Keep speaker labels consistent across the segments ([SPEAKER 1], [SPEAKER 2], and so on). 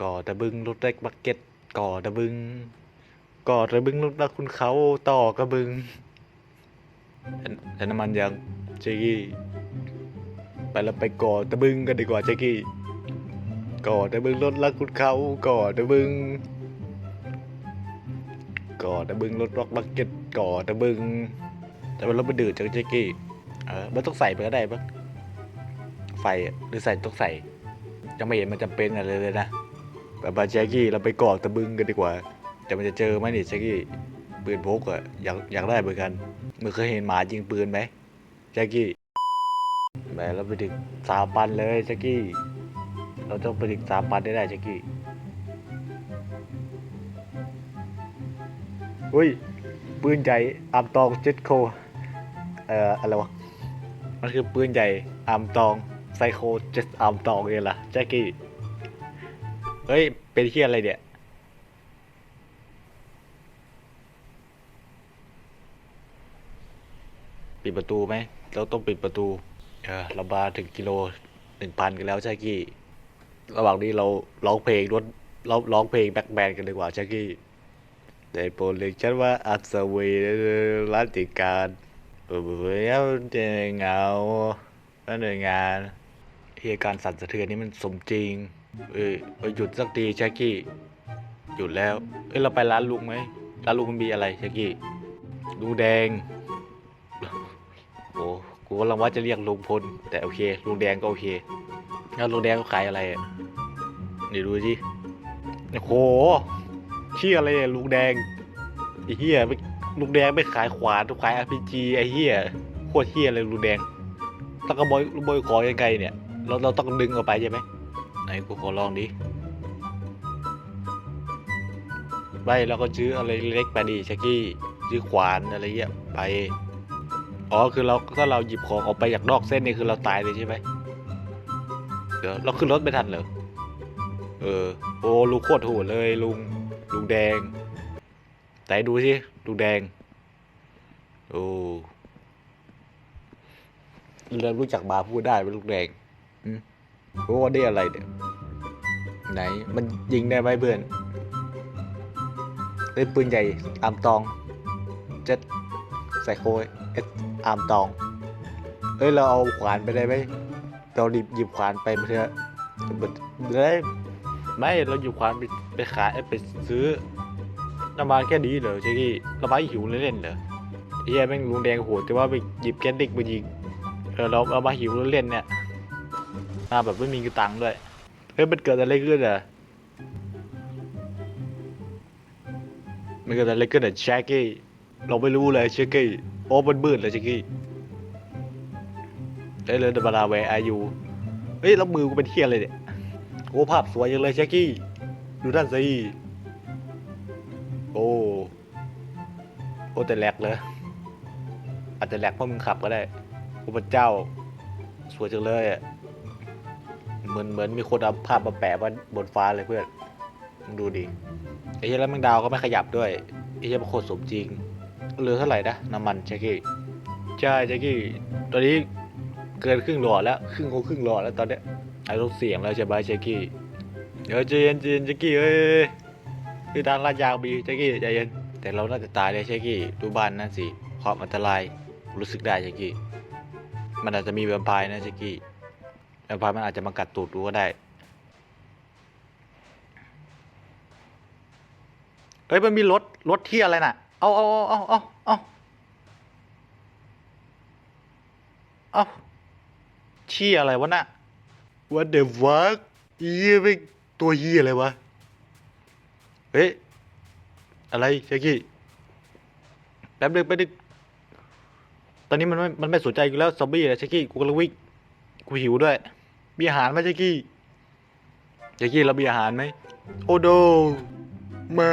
[SPEAKER 1] ก่อตะบึงรถเล็กบักเก็ตก่อตะบึงก่อตะบึงรถรักคุณเขาต่อกระบึงแต่น้ำมันยังเจกี้ไปแล้วไปก่อตะบึงกันดีกว่าเจกี้ก่อตะบึงรถรักคุณเขาก่อตะบึงก่อตะบึงรถร็อกบักเก็ตก่อตะบึง แต่ว่ารถมันดืดจังเจกี้เออมันต้องใส่ไปก็ได้ปะไฟหรือใส่ต้องใส่ยังไม่เห็นมันจำเป็นอะไรเลยนะ แบบบาแจ็กกี้เราไปกอกตะบึงกันดีกว่า แต่มันจะเจอไหมนี่แจ็กกี้ปืนพกอะอยากอยากได้เหมือนกันมึงเคยเห็นหมายิงปืนไหมแจ็กกี้แหมเราไปถึงสามปันเลยแจ็กกี้ เราต้องไปถึงสามปันได้ได้แจ็กกี้อุ้ยปืนใหญ่อามตองเจ็ดโคเอ่ออะไรวะมันคือปืนใหญ่อามตองไซโคเจ็ดอามตองเองล่ะแจ็กกี้ เฮ้ย เป็นเที่อะไรเนี่ย ปิดประตูไหม เราต้องปิดประตู เออเรามาถึงกิโลหนึ่งพันกันแล้วแจ็กกี้ ระหว่างนี้เราร้องเพลงรถเราร้องเพลงแบ็คแบนกันดีกว่าแจ็กกี้ได้โปรเรียกฉันว่าอัศวีรัตติการเบื่อเจเหงาแล้วหน่วยงานเหตุการณ์สั่นสะเทือนนี้มันสมจริง เอ้ยเอ้ยหยุดสักทีแจ็คกี้ หยุดแล้ว เอ้ยเราไปร้านลุงไหมร้านลุงมันมีอะไรแจ็คกี้ลุงแดง โอ้กูกำลังว่าจะเรียกลุงพล แต่โอเคลุงแดงก็โอเคแล้วลุงแดงเขาขายอะไรอะนี่ดูสิโอ้โหเชี่ยอะไรเนี่ยลุงแดงไอ้เหี้ยไม่ลุงแดงไม่ขายขวานขายอาร์พีจีไอ้เหี้ยโคตรเหี้ยเลยลุงแดงต้องกระบอยบอยขอยังไงเนี่ย เราเราต้องดึงออกไปใช่ไหม กูขอลองดิไม่เราก็ซื้ออะไรเล็กไปดิชักกี้ซื้อขวานอะไรเงี้ยไป อ๋อคือเราถ้าเราหยิบของออกไปจากนอกเส้นนี่คือเราตายเลยใช่ไหมเดี๋ยวเราขึ้นรถไม่ทันเหรอ เออ โอ้ลุงโคตรโหดเลยลุงลุงแดงไหนดูสิลุงแดง โอ้เริ่มรู้จักบาพูดได้เป็นลุงแดงอื โอ้ได้อะไรเนี่ยไหน มันยิงได้ไหมเพื่อนเอ้ปืนใหญ่อามตองเจ็ดใส่โคยเอสอามตอง เอ้ย เราเอาขวานไปได้ไหมเราหยิบหยิบขวานไปเพื่อได้ไม่เราหยิบขวานไปไปขายไปซื้อน้ำมันแค่นี้เหรอเจ๊กี้ราไม่หิวเล่นๆเหรอไอ้เหี้ยแม่งลุงแดงโหดแต่ว่าไปหยิบแกนดิกมายิงเออเราเรามาหิวเล่นเนี่ย มาแบบไม่มีกตังค์ด้วย เฮ้ยมันเกิดอะไรขึ้นอะมันเกิดอะไรขึ้นอะแจ็คกี้เราไม่รู้เลยแจ็คกี้โอ้มันมืดเลยแจ็คกี้เอ้เลยเดบาราแวร์อายุเฮ้ยแล้วมือกูเป็นเทียอะไรเนี่ยโอ้ภาพสวยจังเลยแจ็คกี้ดูด้านสิโอ้โอ้แต่แหลกเลยอาจจะแหลกเพราะมึงขับก็ได้โอ้พระเจ้า สวยจังเลยอะ เหมือนเหมือนมีคนเอาภาพมาแปะไว้บนฟ้าเลยเพื่อนมึงดูดิไอ้เหี้ยแล้วแมงดาวก็ไม่ขยับด้วยไอ้เหี้ยมันโคตรสมจริงเหลือเท่าไหร่นะน้ำมันแจ็คกี้ใช่แจ็คกี้ตอนนี้เกินครึ่งหลอดแล้วครึ่งโครึ่งหลอดแล้วตอนเนี้ยไอ้รถเสียงแล้วใช่ไหมแจ็คกี้เดี๋ยวใจเย็นใจเย็นแจ็คกี้เอ้ยคือทางลาดยางบีแจ็คกี้ใจเย็นแต่เราน่าจะตายเลยแจ็คกี้ดูบ้านนั่นสิความอันตรายรู้สึกได้แจ็คกี้มันอาจจะมีแวมไพร์นะแจ็คกี้ แวมไพร์มันอาจจะมากัดตูดดูก็ได้เฮ้ยมันมีรถรถที่อะไรน่ะ เอาเอาเอาเอาเอาเอาเอาเชี่ยอะไรวะน่ะ What the fuck เฮียไม่ตัวเฮียอะไรวะ เฮ้ย อะไรเชคกี้แป๊บนึงแป๊บนึงตอนนี้มันไม่ มันไม่สนใจกูแล้วซอมบี้เลยเชคกี้กูกำลังวิ่งกูหิวด้วย มีอาหารไหมเจ๊กี้เจ๊กี้เรามีอาหารไหมโอ้โดไม่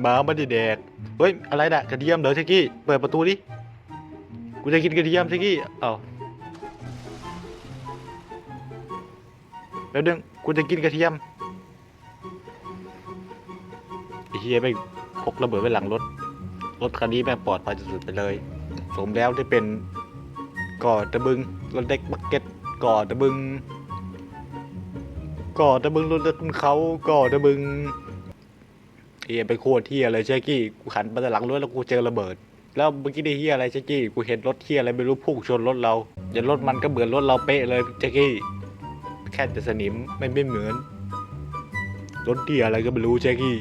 [SPEAKER 1] หมาไม่ได้แดกเฮ้ยอะไรน่ะกระเทียมเหรอเจ๊กี้เปิดประตูดิกูจะกินกระเทียมเจ๊กี้เอ้าแล้วเดี๋ยวกูจะกินกระเทียมไอ้เฮียไปพกระเบิดไว้หลังรถ รถคันนี้แม่งปลอดภัยสุดๆไปเลย สมแล้วที่เป็นก่อตะบึงรถเด็กบักเก็ต ก่อตะบึง ก่อนถ้ามึงรถขึ้นเขาก่อนถ้ามึงเฮียไปโคตรเฮียเลยแจ็คกี้กูขันมาแต่หลังรถแล้วกูเจอระเบิด แล้วเมื่อกี้ได้เฮียอะไรแจ็คกี้กูเห็นรถเฮียอะไรไม่รู้พุ่งชนรถเราอย่ารถมันก็เหมือนรถเราเป๊ะเลยแจ็คกี้แค่แต่สนิมไม่ไม่เหมือนรถเฮียอะไรก็ไม่รู้แจ็คกี้